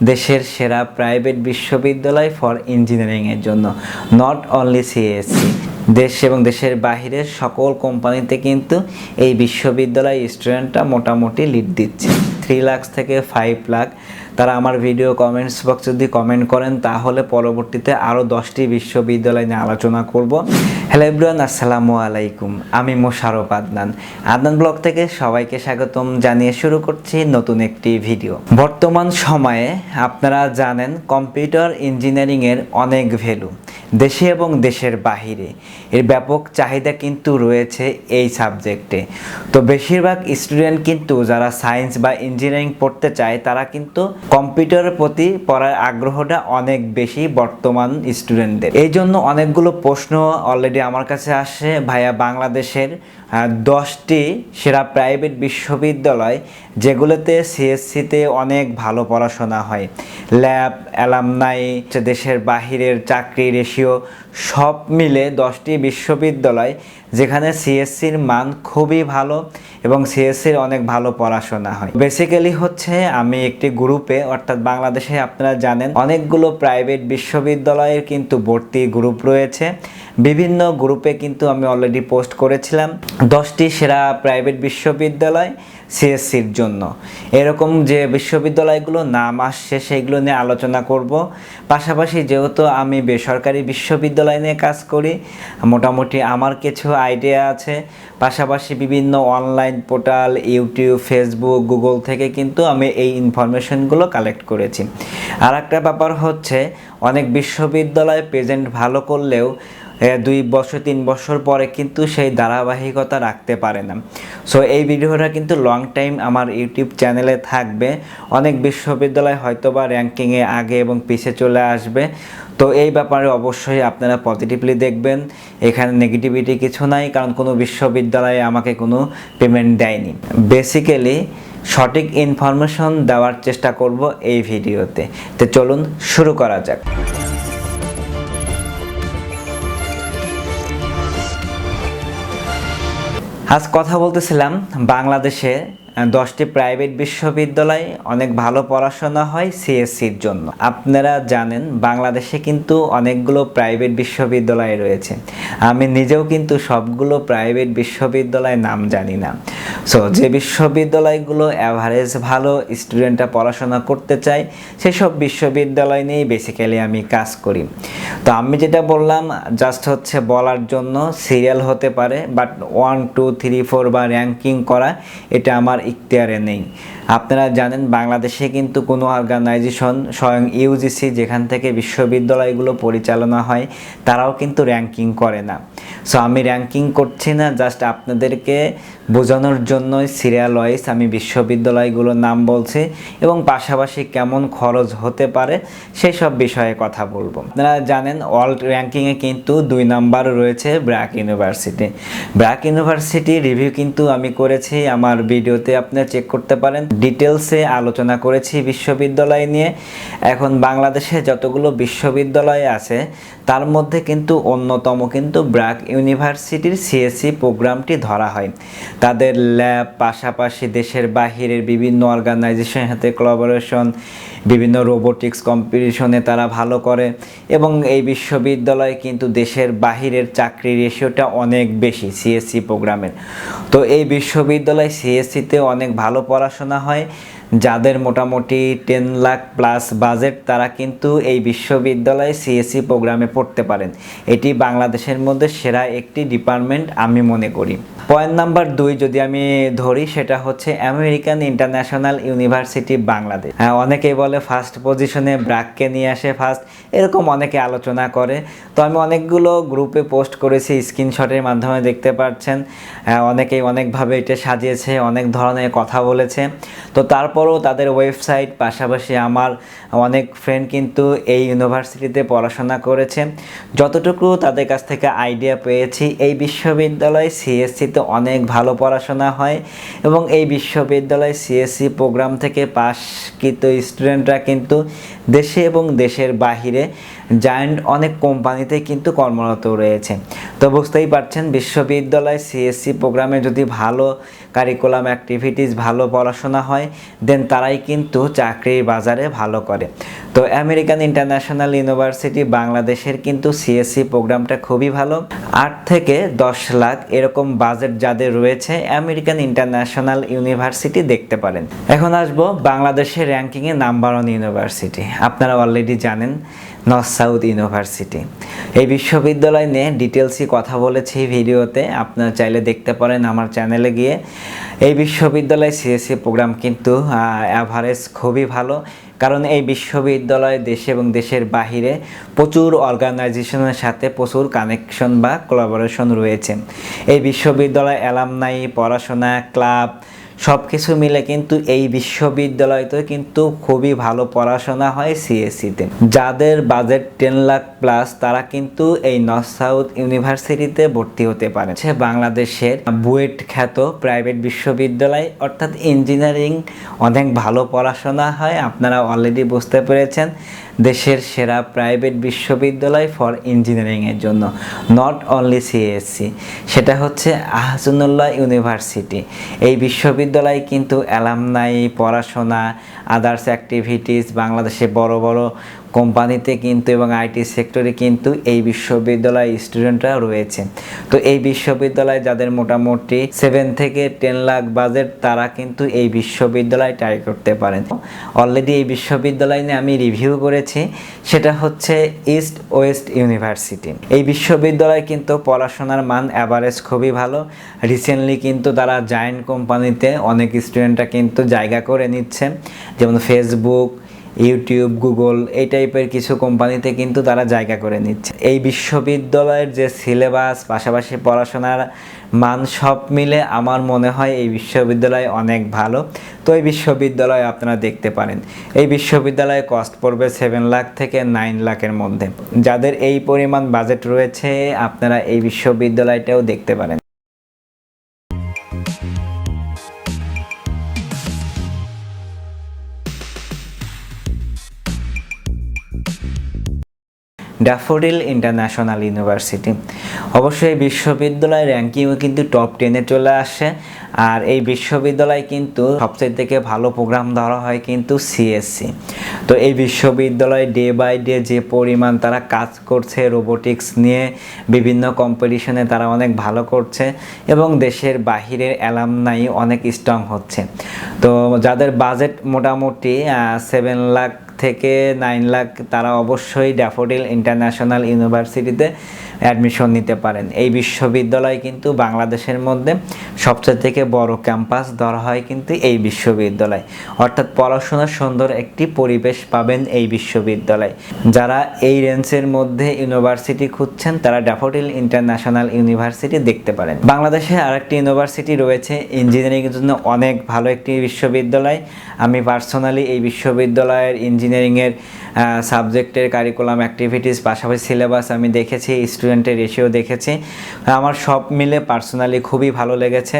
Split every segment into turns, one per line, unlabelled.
দেশের সেরা প্রাইভেট বিশ্ববিদ্যালয় ফর ইঞ্জিনিয়ারিংয়ের জন্য। নট অনলি সিএসসি দেশ এবং দেশের বাহিরের সকল কোম্পানিতে কিন্তু এই বিশ্ববিদ্যালয় স্টুডেন্টরা মোটামুটি লিড দিচ্ছে। থ্রি লাখস থেকে ফাইভ লাখ তারা আমার ভিডিও কমেন্টস বক্স যদি কমেন্ট করেন, তাহলে পরবর্তীতে আরও দশটি বিশ্ববিদ্যালয় নিয়ে আলোচনা করব। হ্যালো এভরিওয়ান, আসসালামু আলাইকুম। আমি মোশারফ আদনান। আদনান ব্লগ থেকে সবাইকে স্বাগতম জানিয়ে শুরু করছি নতুন একটি ভিডিও। বর্তমান সময়ে আপনারা জানেন, কম্পিউটার ইঞ্জিনিয়ারিংয়ের অনেক ভ্যালু। দেশে এবং দেশের বাহিরে। এর ব্যাপক চাহিদা কিন্তু রয়েছে এই সাবজেক্টে। তো বেশিরভাগ স্টুডেন্ট কিন্তু যারা সায়েন্স বা ইঞ্জিনিয়ারিং পড়তে চায়, তারা কিন্তু কম্পিউটারের প্রতি পড়ার আগ্রহটা অনেক বেশি বর্তমান স্টুডেন্টদের। এই জন্য অনেকগুলো প্রশ্ন অলরেডি আমার কাছে আসে। ভাইয়া বাংলাদেশের দশটি সেরা প্রাইভেট বিশ্ববিদ্যালয় যেগুলোতে সিএসসিতে অনেক ভালো পড়াশোনা হয়। ল্যাব অ্যালামনাই দেশের বাহিরের চাকরি রেশিও সব মিলে দশটি বিশ্ববিদ্যালয় যেখানে সিএসসির মান খুবই ভালো এবং সিএসসির অনেক ভালো পড়াশোনা হয়। বেসিক্যালি হচ্ছে আমি একটি গ্রুপে অর্থাৎ বাংলাদেশে আপনারা জানেন, অনেকগুলো প্রাইভেট বিশ্ববিদ্যালয়ের কিন্তু ভর্তি গ্রুপ রয়েছে। বিভিন্ন গ্রুপে কিন্তু আমি অলরেডি পোস্ট করেছিলাম। দশটি সেরা প্রাইভেট বিশ্ববিদ্যালয় সিএসসির জন্য। এরকম যে বিশ্ববিদ্যালয়গুলো নাম আসছে সেগুলো নিয়ে আলোচনা করব। পাশাপাশি যেহেতু আমি বেসরকারি বিশ্ববিদ্যালয় নিয়ে কাজ করি, মোটামুটি আমার কিছু আইডিয়া আছে। পাশাপাশি বিভিন্ন online portal YouTube Facebook Google থেকে কিন্তু আমি এই ইনফরমেশনগুলো কালেক্ট করেছি। আর একটা ব্যাপার হচ্ছে, অনেক বিশ্ববিদ্যালয় প্রেজেন্ট ভালো করলেও দুই বছর, তিন বছর পরে কিন্তু সেই ধারাবাহিকতা রাখতে পারে না। সো এই ভিডিওটা কিন্তু লং টাইম আমার ইউটিউব চ্যানেলে থাকবে। অনেক বিশ্ববিদ্যালয় হয়তো বা র্যাঙ্কিংয়ে আগে এবং পিছে চলে আসবে। তো এই ব্যাপারে অবশ্যই আপনারা পজিটিভলি দেখবেন। এখানে নেগেটিভিটি কিছু নাই, কারণ কোনো বিশ্ববিদ্যালয়ে আমাকে কোনো পেমেন্ট দেয়নি। বেসিক্যালি সঠিক ইনফরমেশন দেওয়ার চেষ্টা করব এই ভিডিওতে। তো চলুন শুরু করা যাক। আজ কথা বলতেছিলাম বাংলাদেশে দশটি প্রাইভেট বিশ্ববিদ্যালয় অনেক ভালো পড়াশোনা হয় সিএসসির জন্য। আপনারা জানেন, বাংলাদেশে কিন্তু অনেকগুলো প্রাইভেট বিশ্ববিদ্যালয় রয়েছে। আমি নিজেও কিন্তু সবগুলো প্রাইভেট বিশ্ববিদ্যালয়ের নাম জানি না। সো যে বিশ্ববিদ্যালয়গুলো অ্যাভারেজ ভালো স্টুডেন্টরা পড়াশোনা করতে চায়, সেসব বিশ্ববিদ্যালয় নিয়েই বেসিক্যালি আমি কাজ করি। তো আমি যেটা বললাম জাস্ট হচ্ছে বলার জন্য সিরিয়াল হতে পারে but one two three four বা র্যাঙ্কিং করা, এটা আমার ইখতিয়ারে নেই। আপনারা জানেন বাংলাদেশে কিন্তু কোনো অর্গানাইজেশন স্বয়ং ইউজিসি যেখান থেকে বিশ্ববিদ্যালয়গুলো পরিচালনা হয়, তারাও কিন্তু র্যাঙ্কিং করে না। সো আমি র্যাঙ্কিং করছি না জাস্ট আপনাদেরকে বোঝানোর জন্যই সিরিয়াল ওয়াইজ আমি বিশ্ববিদ্যালয়গুলোর নাম বলছি এবং পাশাপাশি কেমন খরচ হতে পারে সেই সব বিষয়ে কথা বলব। আপনারা জানেন ওয়ার্ল্ড র্যাঙ্কিংয়ে কিন্তু দুই নাম্বার রয়েছে BRAC university. BRAC university review কিন্তু আমি করেছি আমার ভিডিওতে আপনারা চেক করতে পারেন। ডিটেলসে আলোচনা করেছি বিশ্ববিদ্যালয় নিয়ে। এখন বাংলাদেশে যতগুলো বিশ্ববিদ্যালয় আছে, তার মধ্যে কিন্তু অন্যতম কিন্তু ব্র্যাক ইউনিভার্সিটির সিএসসি প্রোগ্রামটি ধরা হয়। তাদের ল্যাব পাশাপাশি দেশের বাহিরের বিভিন্ন অর্গানাইজেশনের সাথে কোলাবোরেশন বিভিন্ন রোবোটিক্স কম্পিটিশনে তারা ভালো করে এবং এই বিশ্ববিদ্যালয় কিন্তু দেশের বাহিরের চাকরি রেশিওটা অনেক বেশি সিএসসি প্রোগ্রামের তো এই বিশ্ববিদ্যালয় সিএসসিতে অনেক ভালো পড়াশোনা হয়, যাদের মোটামুটি টেন লাখ প্লাস বাজেট তারা কিন্তু এই বিশ্ববিদ্যালয়ে সিএসসি প্রোগ্রামে পড়তে পারেন। এটি বাংলাদেশের মধ্যে সেরা একটি ডিপার্টমেন্ট আমি মনে করি। পয়েন্ট নাম্বার দুই যদি আমি ধরি সেটা হচ্ছে আমেরিকান ইন্টারন্যাশনাল ইউনিভার্সিটি বাংলাদেশ হ্যাঁ অনেকেই বলে ফার্স্ট পজিশনে ব্র্যাককে নিয়ে আসে ফার্স্ট এরকম অনেকে আলোচনা করে। তো আমি অনেকগুলো গ্রুপে পোস্ট করেছি স্ক্রিনশটের মাধ্যমে দেখতে পাচ্ছেন হ্যাঁ, অনেকেই অনেকভাবে এটা সাজিয়েছে অনেক ধরনের কথা বলেছে। তো তারপরও তাদের ওয়েবসাইট পাশাপাশি আমার অনেক ফ্রেন্ড কিন্তু এই ইউনিভার্সিটিতে পড়াশোনা করেছে। যতটুকু তাদের কাছ থেকে আইডিয়া পেয়েছি এই বিশ্ববিদ্যালয় সিএসসিতে অনেক ভালো পড়াশোনা হয় এবং এই বিশ্ববিদ্যালয় সিএসসি প্রোগ্রাম থেকে পাশকৃত স্টুডেন্টরা কিন্তু দেশে এবং দেশের বাহিরে জায়ান্ট অনেক কোম্পানিতে কিন্তু কর্মরত রয়েছে। তো বুঝতেই পারছেন, বিশ্ববিদ্যালয় সিএসসি প্রোগ্রামে যদি ভালো কারিকুলাম অ্যাক্টিভিটিস ভালো পড়াশোনা হয় দেন তারাই কিন্তু চাকরির বাজারে ভালো করে। তো আমেরিকান ইন্টারন্যাশনাল ইউনিভার্সিটি বাংলাদেশের কিন্তু সিএসসি প্রোগ্রামটা খুবই ভালো। আট থেকে দশ লাখ এরকম বাজেট যাদের রয়েছে আমেরিকান ইন্টারন্যাশনাল ইউনিভার্সিটি দেখতে পারেন। এখন আসব বাংলাদেশের র্যাঙ্কিংয়ে নাম্বার ওয়ান ইউনিভার্সিটি আপনারা অলরেডি জানেন নর্থ সাউথ ইউনিভার্সিটি এই বিশ্ববিদ্যালয় নিয়ে ডিটেলসই কথা বলেছি ভিডিওতে। আপনারা চাইলে দেখতে পারেন আমার চ্যানেলে গিয়ে। এই বিশ্ববিদ্যালয় সিএসসি প্রোগ্রাম কিন্তু অ্যাভারেজ খুবই ভালো। কারণ এই বিশ্ববিদ্যালয় দেশে এবং দেশের বাহিরে প্রচুর অর্গানাইজেশনের সাথে প্রচুর কানেকশন বা কোলাবোরেশন রয়েছে। এই বিশ্ববিদ্যালয় অ্যালামনাই পড়াশোনা ক্লাব সব কিছু মিলে কিন্তু এই বিশ্ববিদ্যালয়তে কিন্তু খুবই ভালো পড়াশোনা হয় সিএসসিতে। যাদের বাজেট টেন লাখ প্লাস তারা কিন্তু এই নর্থ সাউথ ইউনিভার্সিটিতে ভর্তি হতে পারে। বাংলাদেশের বুয়েট খ্যাত প্রাইভেট বিশ্ববিদ্যালয়, অর্থাৎ ইঞ্জিনিয়ারিং অনেক ভালো পড়াশোনা হয়, আপনারা অলরেডি বুঝতে পেরেছেন। দেশের সেরা প্রাইভেট বিশ্ববিদ্যালয় ফর ইঞ্জিনিয়ারিংয়ের জন্য নট অনলি সিএসসি সেটা হচ্ছে আহসানুল্লাহ ইউনিভার্সিটি। এই বিশ্ববিদ্যালয় কিন্তু অ্যালামনাই, পড়াশোনা আদার্স অ্যাক্টিভিটিস বাংলাদেশে বড় বড় কোম্পানিতে কিন্তু এবং আইটি সেক্টরে কিন্তু এই বিশ্ববিদ্যালয় স্টুডেন্টরা রয়েছে। তো এই বিশ্ববিদ্যালয়ে যাদের মোটামুটি সেভেন থেকে টেন লাখ বাজেট তারা কিন্তু এই বিশ্ববিদ্যালয় ট্রাই করতে পারেন। অলরেডি এই বিশ্ববিদ্যালয় নিয়ে আমি রিভিউ করেছি, সেটা হচ্ছে ইস্ট ওয়েস্ট ইউনিভার্সিটি এই বিশ্ববিদ্যালয় কিন্তু পড়াশোনার মান অ্যাভারেজ খুবই ভালো। রিসেন্টলি কিন্তু তারা জায়েন্ট কোম্পানিতে অনেক স্টুডেন্টরা কিন্তু জায়গা করে নিচ্ছে। যেমন ফেসবুক ইউটিউব, গুগল এই টাইপের কিছু কোম্পানিতে কিন্তু তারা জায়গা করে নিচ্ছে। এই বিশ্ববিদ্যালয়ের যে সিলেবাস, পাশাপাশি পড়াশোনার মান সব মিলে আমার মনে হয় এই বিশ্ববিদ্যালয় অনেক ভালো। তো এই বিশ্ববিদ্যালয় আপনারা দেখতে পারেন। এই বিশ্ববিদ্যালয়ে কস্ট পড়বে সেভেন লাখ থেকে নাইন লাখের মধ্যে। যাদের এই পরিমাণ বাজেট রয়েছে, আপনারা এই বিশ্ববিদ্যালয়টাও দেখতে পারেন। ড্যাফোডিল ইন্টারন্যাশনাল ইউনিভার্সিটি অবশ্যই এই বিশ্ববিদ্যালয়ের র্যাঙ্কিংও কিন্তু টপ টেনে চলে আসে। আর এই বিশ্ববিদ্যালয় কিন্তু সবচেয়ে থেকে ভালো প্রোগ্রাম ধরা হয় কিন্তু সিএসসি তো এই বিশ্ববিদ্যালয় ডে বাই ডে যে পরিমাণ তারা কাজ করছে রোবোটিক্স নিয়ে, বিভিন্ন কম্পিটিশনে তারা অনেক ভালো করছে এবং দেশের বাহিরের অ্যালামনাই অনেক স্ট্রং হচ্ছে। তো যাদের বাজেট মোটামুটি সেভেন লাখ থেকে নাইন লাখ তারা অবশ্যই ড্যাফোডিল ইন্টারন্যাশনাল ইউনিভার্সিটিতে অ্যাডমিশন নিতে পারেন। এই বিশ্ববিদ্যালয় কিন্তু বাংলাদেশের মধ্যে সবচেয়ে থেকে বড় ক্যাম্পাস ধরা হয় কিন্তু এই বিশ্ববিদ্যালয়। অর্থাৎ পড়াশোনার সুন্দর একটি পরিবেশ পাবেন এই বিশ্ববিদ্যালয়। যারা এই রেঞ্জের মধ্যে ইউনিভার্সিটি খুঁজছেন, তারা ড্যাফোডিল ইন্টারন্যাশনাল ইউনিভার্সিটি দেখতে পারেন। বাংলাদেশে আরেকটি ইউনিভার্সিটি রয়েছে ইঞ্জিনিয়ারিংয়ের জন্য অনেক ভালো একটি বিশ্ববিদ্যালয়। আমি পার্সোনালি এই বিশ্ববিদ্যালয়ের ইঞ্জিনিয়ারিংয়ের সাবজেক্টের কারিকুলাম অ্যাক্টিভিটিস পাশাপাশি সিলেবাস আমি দেখেছি স্টুডেন্টের রেশিও দেখেছি। আমার সব মিলে পার্সোনালি খুবই ভালো লেগেছে।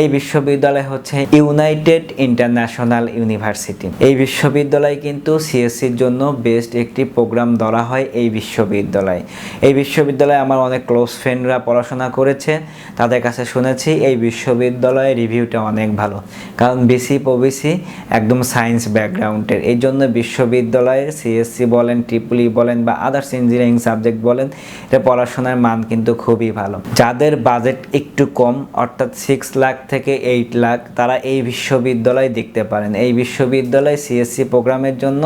এই বিশ্ববিদ্যালয় হচ্ছে ইউনাইটেড ইন্টারন্যাশনাল ইউনিভার্সিটি এই বিশ্ববিদ্যালয় কিন্তু সিএসসির জন্য বেস্ট একটি প্রোগ্রাম ধরা হয় এই বিশ্ববিদ্যালয়। এই বিশ্ববিদ্যালয়ে আমার অনেক ক্লোজ ফ্রেন্ডরা পড়াশোনা করেছে, তাদের কাছে শুনেছি এই বিশ্ববিদ্যালয়ের রিভিউটা অনেক ভালো। কারণ বিসি ওবিসি একদম সায়েন্স ব্যাকগ্রাউন্ডের এই জন্য বিশ্ববিদ্যালয়ের সিএসসি বলেন ট্রিপলি বলেন বা আদার্স ইঞ্জিনিয়ারিং সাবজেক্ট বলেন, এটা পড়াশোনার মান কিন্তু খুবই ভালো। যাদের বাজেট একটু কম, অর্থাৎ সিক্স লাখ থেকে এইট লাখ তারা এই বিশ্ববিদ্যালয় দেখতে পারেন। এই বিশ্ববিদ্যালয় সিএসসি প্রোগ্রামের জন্য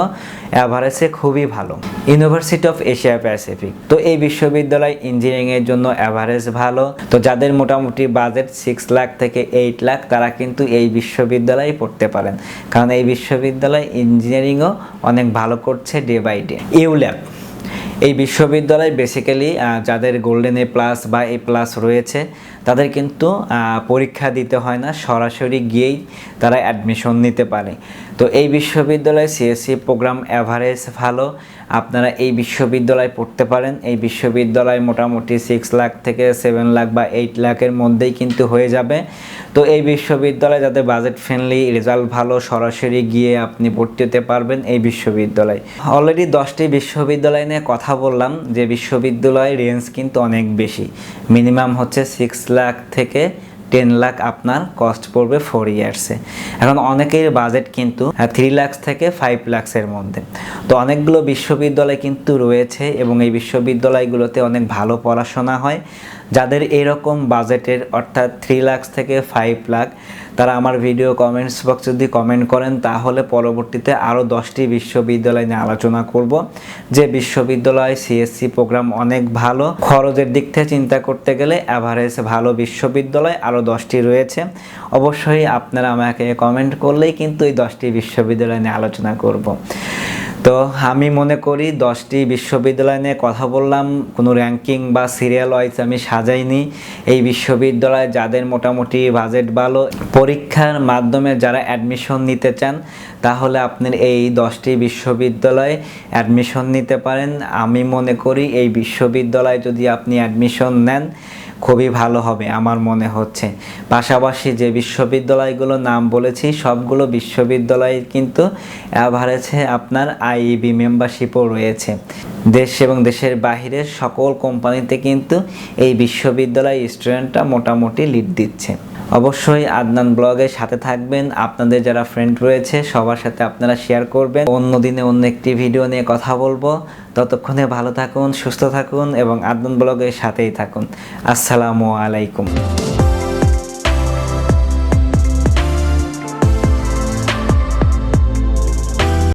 অ্যাভারেজে খুবই ভালো। ইউনিভার্সিটি অফ এশিয়া প্যাসিফিক তো এই বিশ্ববিদ্যালয় ইঞ্জিনিয়ারিংয়ের জন্য অ্যাভারেজ ভালো। তো যাদের মোটামুটি বাজেট সিক্স লাখ থেকে এইট লাখ তারা কিন্তু এই বিশ্ববিদ্যালয়ে পড়তে পারেন। কারণ এই বিশ্ববিদ্যালয় ইঞ্জিনিয়ারিংও অনেক ভালো করছে। ডে বাই ডে ইউল্যাব এই বিশ্ববিদ্যালয় বেসিক্যালি যাদের গোল্ডেন এ প্লাস বা এ প্লাস রয়েছে, তাদের কিন্তু পরীক্ষা দিতে হয় না, সরাসরি গিয়েই তারা অ্যাডমিশন নিতে পারে। তো এই বিশ্ববিদ্যালয়ে সিএসসি প্রোগ্রাম অ্যাভারেজ ভালো আপনারা এই বিশ্ববিদ্যালয়ে পড়তে পারেন। এই বিশ্ববিদ্যালয় মোটামুটি সিক্স লাখ থেকে সেভেন লাখ বা এইট লাখের মধ্যেই কিন্তু হয়ে যাবে। তো এই বিশ্ববিদ্যালয়ে যাতে বাজেট ফ্রেন্ডলি রেজাল্ট ভালো, সরাসরি গিয়ে আপনি ভর্তি হতে পারবেন এই বিশ্ববিদ্যালয়। অলরেডি দশটি বিশ্ববিদ্যালয় নিয়ে কথা বললাম, যে বিশ্ববিদ্যালয়ের রেঞ্জ কিন্তু অনেক বেশি। মিনিমাম হচ্ছে সিক্স লাখ থেকে টেন লাখ আপনার কস্ট পড়বে ফোর ইয়ার্সে এখন অনেকের বাজেট কিন্তু থ্রি লাক্স থেকে ফাইভ লাখসের মধ্যে। তো অনেকগুলো বিশ্ববিদ্যালয় কিন্তু রয়েছে এবং এই বিশ্ববিদ্যালয়গুলোতে অনেক ভালো পড়াশোনা হয়। যাদের এরকম বাজেটের, অর্থাৎ থ্রি লাক্স থেকে ফাইভ লাখ তারা আমার ভিডিও কমেন্টস বক্স যদি কমেন্ট করেন, তাহলে পরবর্তীতে আরও দশটি বিশ্ববিদ্যালয় নিয়ে আলোচনা করব। যে বিশ্ববিদ্যালয় সিএসসি প্রোগ্রাম অনেক ভালো, খরচের দিক থেকে চিন্তা করতে গেলে অ্যাভারেজ ভালো বিশ্ববিদ্যালয় আরও দশটি রয়েছে। অবশ্যই আপনারা আমাকে কমেন্ট করলেই কিন্তু এই দশটি বিশ্ববিদ্যালয় নিয়ে আলোচনা করব। তো আমি মনে করি দশটি বিশ্ববিদ্যালয় নিয়ে কথা বললাম, কোনো র্যাঙ্কিং বা সিরিয়াল ওয়াইজ আমি সাজাইনি। এই বিশ্ববিদ্যালয়ে যাদের মোটামুটি বাজেট ভালো, পরীক্ষার মাধ্যমে যারা অ্যাডমিশন নিতে চান, তাহলে আপনার এই দশটি বিশ্ববিদ্যালয়ে অ্যাডমিশন নিতে পারেন। আমি মনে করি এই বিশ্ববিদ্যালয়ে যদি আপনি অ্যাডমিশন নেন খুবই ভালো হবে, আমার মনে হচ্ছে। পাশাপাশি যে বিশ্ববিদ্যালয়গুলো নাম বলেছি, সবগুলো বিশ্ববিদ্যালয় কিন্তু অ্যাভারেজে আপনার আইইবি মেম্বারশিপও রয়েছে। দেশ এবং দেশের বাহিরের সকল কোম্পানিতে কিন্তু এই বিশ্ববিদ্যালয় স্টুডেন্টরা মোটামুটি লিড দিচ্ছে। অবশ্যই আদনান ব্লগের সাথে থাকবেন। আপনাদের যারা ফ্রেন্ড রয়েছে, সবার সাথে আপনারা শেয়ার করবেন। অন্য দিনে অন্য একটি ভিডিও নিয়ে কথা বলব। ততক্ষণে ভালো থাকুন, সুস্থ থাকুন এবং আদনান ব্লগের সাথেই থাকুন। আসসালামু আলাইকুম।